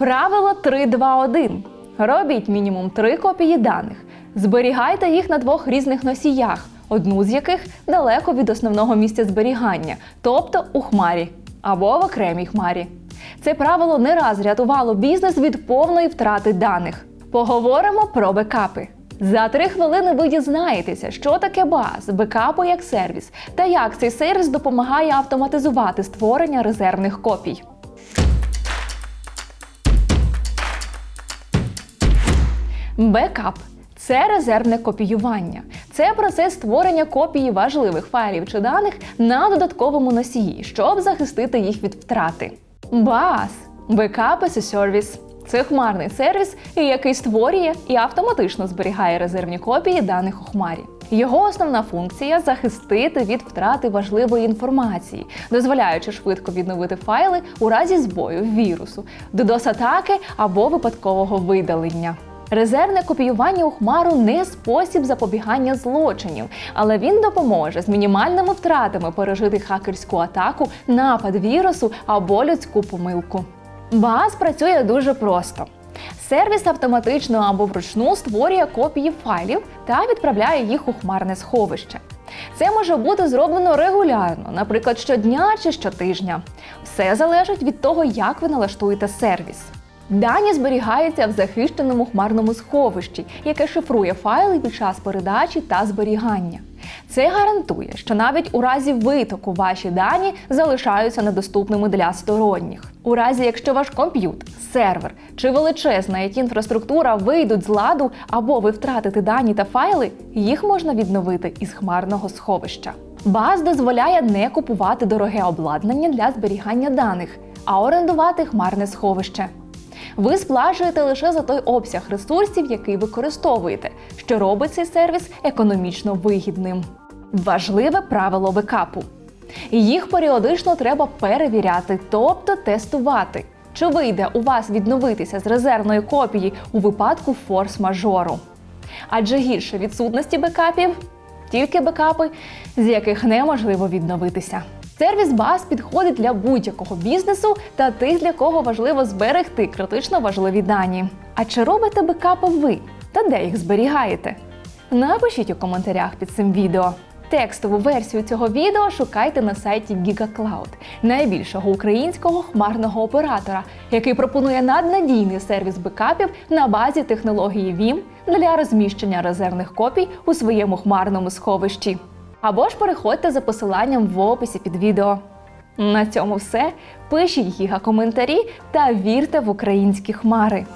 Правило 3-2-1. Робіть мінімум три копії даних. Зберігайте їх на двох різних носіях, одну з яких далеко від основного місця зберігання, тобто у хмарі або в окремій хмарі. Це правило не раз рятувало бізнес від повної втрати даних. Поговоримо про бекапи. За три хвилини ви дізнаєтеся, що таке баз, бекапи як сервіс, та як цей сервіс допомагає автоматизувати створення резервних копій. Бекап це резервне копіювання. Це процес створення копії важливих файлів чи даних на додатковому носії, щоб захистити їх від втрати. BAS – Backup as a Service. Це хмарний сервіс, який створює і автоматично зберігає резервні копії даних у хмарі. Його основна функція захистити від втрати важливої інформації, дозволяючи швидко відновити файли у разі збою вірусу, DDoS-атаки або випадкового видалення. Резервне копіювання у хмару не спосіб запобігання злочинів, але він допоможе з мінімальними втратами пережити хакерську атаку, напад вірусу або людську помилку. Баз працює дуже просто. Сервіс автоматично або вручну створює копії файлів та відправляє їх у хмарне сховище. Це може бути зроблено регулярно, наприклад, щодня чи щотижня. Все залежить від того, як ви налаштуєте сервіс. Дані зберігаються в захищеному хмарному сховищі, яке шифрує файли під час передачі та зберігання. Це гарантує, що навіть у разі витоку ваші дані залишаються недоступними для сторонніх. У разі, якщо ваш комп'ютер, сервер чи величезна it інфраструктура вийдуть з ладу або ви втратите дані та файли, їх можна відновити із хмарного сховища. Баз дозволяє не купувати дороге обладнання для зберігання даних, а орендувати хмарне сховище. Ви сплачуєте лише за той обсяг ресурсів, який використовуєте, що робить цей сервіс економічно вигідним. Важливе правило бекапу. Їх періодично треба перевіряти, тобто тестувати. Чи вийде у вас відновитися з резервної копії у випадку форс-мажору? Адже гірше відсутності бекапів тільки бекапи, з яких неможливо відновитися. Сервіс баз підходить для будь-якого бізнесу та тих, для кого важливо зберегти критично важливі дані. А чи робите бекапи ви? Та де їх зберігаєте? Напишіть у коментарях під цим відео. Текстову версію цього відео шукайте на сайті GigaCloud, найбільшого українського хмарного оператора, який пропонує наднадійний сервіс бекапів на базі технології VIM для розміщення резервних копій у своєму хмарному сховищі. Або ж переходьте за посиланням в описі під відео. На цьому все. Пишіть гіга коментарі та вірте в українські хмари.